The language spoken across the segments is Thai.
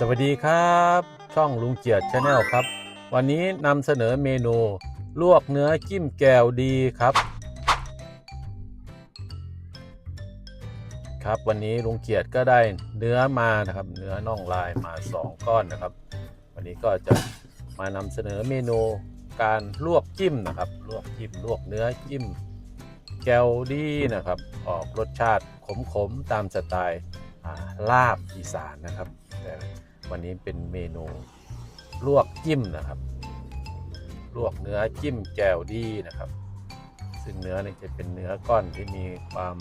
สวัสดีครับ ช่องลุงเจียดชาแนลครับ วันนี้นำเสนอเมนู ลวกเนื้อจิ้มแก้วดีครับ ครับวันนี้ลุงเกียรติก็ได้เนื้อมานะครับ เนื้อน่องลายมา 2 ก้อนนะครับ วันนี้ก็จะมานำเสนอเมนูการลวกจิ้มนะครับ ลวกจิ้มลวกเนื้อจิ้มแก้วดีนะครับ ออกรสชาติขมๆตามสไตล์ลาบอีสานนะครับแต่ วันนี้เป็นเมนูลวกจิ้มนะครับ ลวกเนื้อจิ้มแกวดีนะครับ ซึ่งเนื้อนี่จะเป็นเนื้อก้อนที่มีความ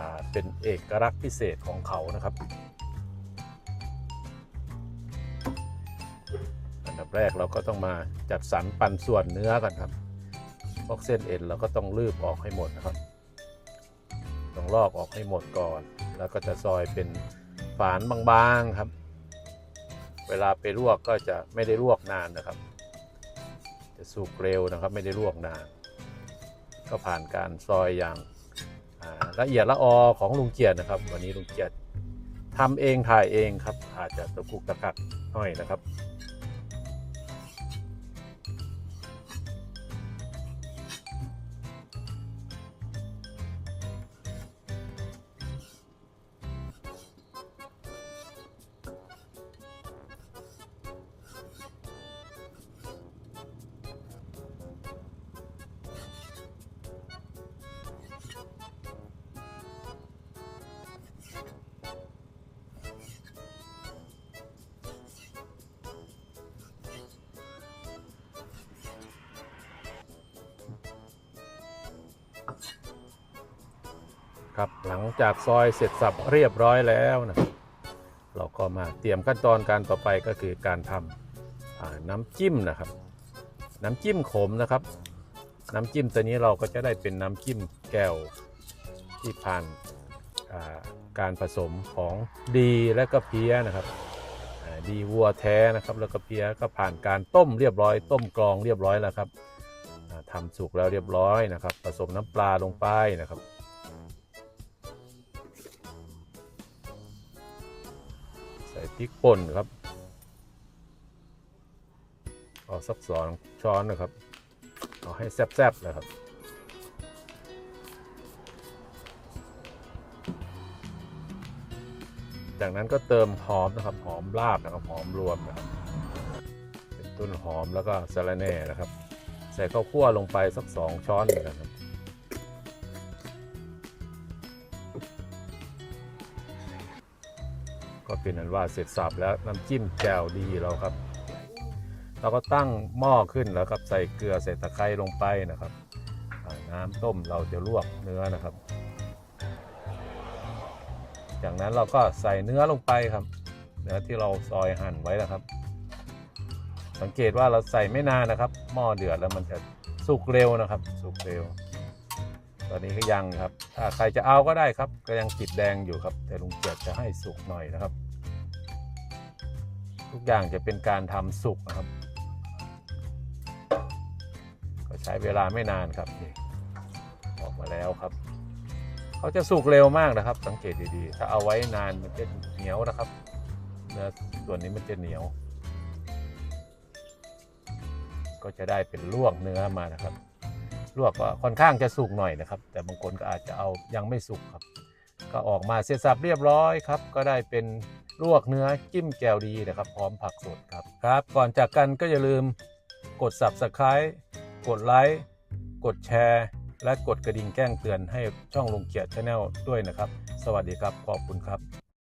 าเป็นเอกลักษณ์พิเศษของเขานะครับ อันดับแรกเราก็ต้องมาจัดสรรปันส่วนเนื้อกันครับพวกเส้นเอ็นเราก็ต้องลืบออกให้หมดนะครับ ต้องลอกออกให้หมดก่อน แล้วก็จะซอยเป็นฝานบางๆครับ เวลาไปลวกก็จะไม่ได้ลวกนานนะครับ จะสุกเร็วนะครับไม่ได้ลวกนาน ก็ผ่านการซอยอย่างาละเอียดละออของลุงเกียรตินะครับ วันนี้ลุงเกียรติทำเองถ่ายเองครับอาจจะตะกุกตะกักหน่อยนะครับ ครับ หลังจากซอยเสร็จสับเรียบร้อยแล้วนะเราก็มาเตรียมขั้นตอนการต่อไปก็คือการทำน้ำจิ้มนะครับ น้ำจิ้มขมนะครับ น้ำจิ้มตัวนี้เราก็จะได้เป็นน้ำจิ้มแก้วที่ผ่านการผสมของดีและก็เพี้ยนะครับดีวัวแท้นะครับ แล้วก็เพี้ยก็ผ่านการต้มเรียบร้อย ต้มกรองเรียบร้อยแล้วครับอ่าทำสุกแล้วเรียบร้อยนะครับ ผสมน้ำปลาลงไปนะครับ พริกป่นครับเอาสักสองช้อนนะครับ เอาให้แซ่บๆเลยครับจากนั้นก็เติมหอมนะครับ หอมลาบนะครับหอมรวมนะครับ เป็นต้นหอมแล้วก็สะระแหน่นะครับ ใส่ข้าวคั่วลงไปสักสองช้อนนกันครับ ก็เป็นอันว่าเสร็จสับแล้วน้ำจิ้มแจ่วดีเราครับ เราก็ตั้งหม้อขึ้นแล้วครับใส่เกลือใส่ตะไคร้ลงไปนะครับน้ำต้มเราจะลวกเนื้อนะครับ จากนั้นเราก็ใส่เนื้อลงไปครับ เนื้อที่เราซอยหั่นไว้นะครับ สังเกตว่าเราใส่ไม่นานนะครับ หม้อเดือดแล้วมันจะสุกเร็วนะครับ สุกเร็ว ตอนนี้ก็ยังครับถ้าใครจะเอาก็ได้ครับ ก็ยังติดแดงอยู่ครับ แต่ลุงเกียรติจะให้สุกหน่อยนะครับ ทุกอย่างจะเป็นการทำสุกนะครับ ก็ใช้เวลาไม่นานครับนี่ออกมาแล้วครับเขาจะสุกเร็วมากนะครับ สังเกตดีๆ ถ้าเอาไว้นานมันจะเหนียวนะครับเนื้อส่วนนี้มันจะเหนียว ก็จะได้เป็นลวกเนื้อมานะครับ ลวกก็ค่อนข้างจะสุกหน่อยนะครับ แต่บางคนก็อาจจะเอายังไม่สุกครับ ก็ออกมาเสร็จสับเรียบร้อยครับ ก็ได้เป็นลวกเนื้อจิ้มแจ่วดีนะครับ พร้อมผักสดครับครับ ก่อนจากกันก็อย่าลืมกด subscribe กดไลค์กดแชร์ และกดกระดิ่งแจ้งเตือนให้ช่องลุงเกียรติชาแนลด้วยนะครับ สวัสดีครับ ขอบคุณครับ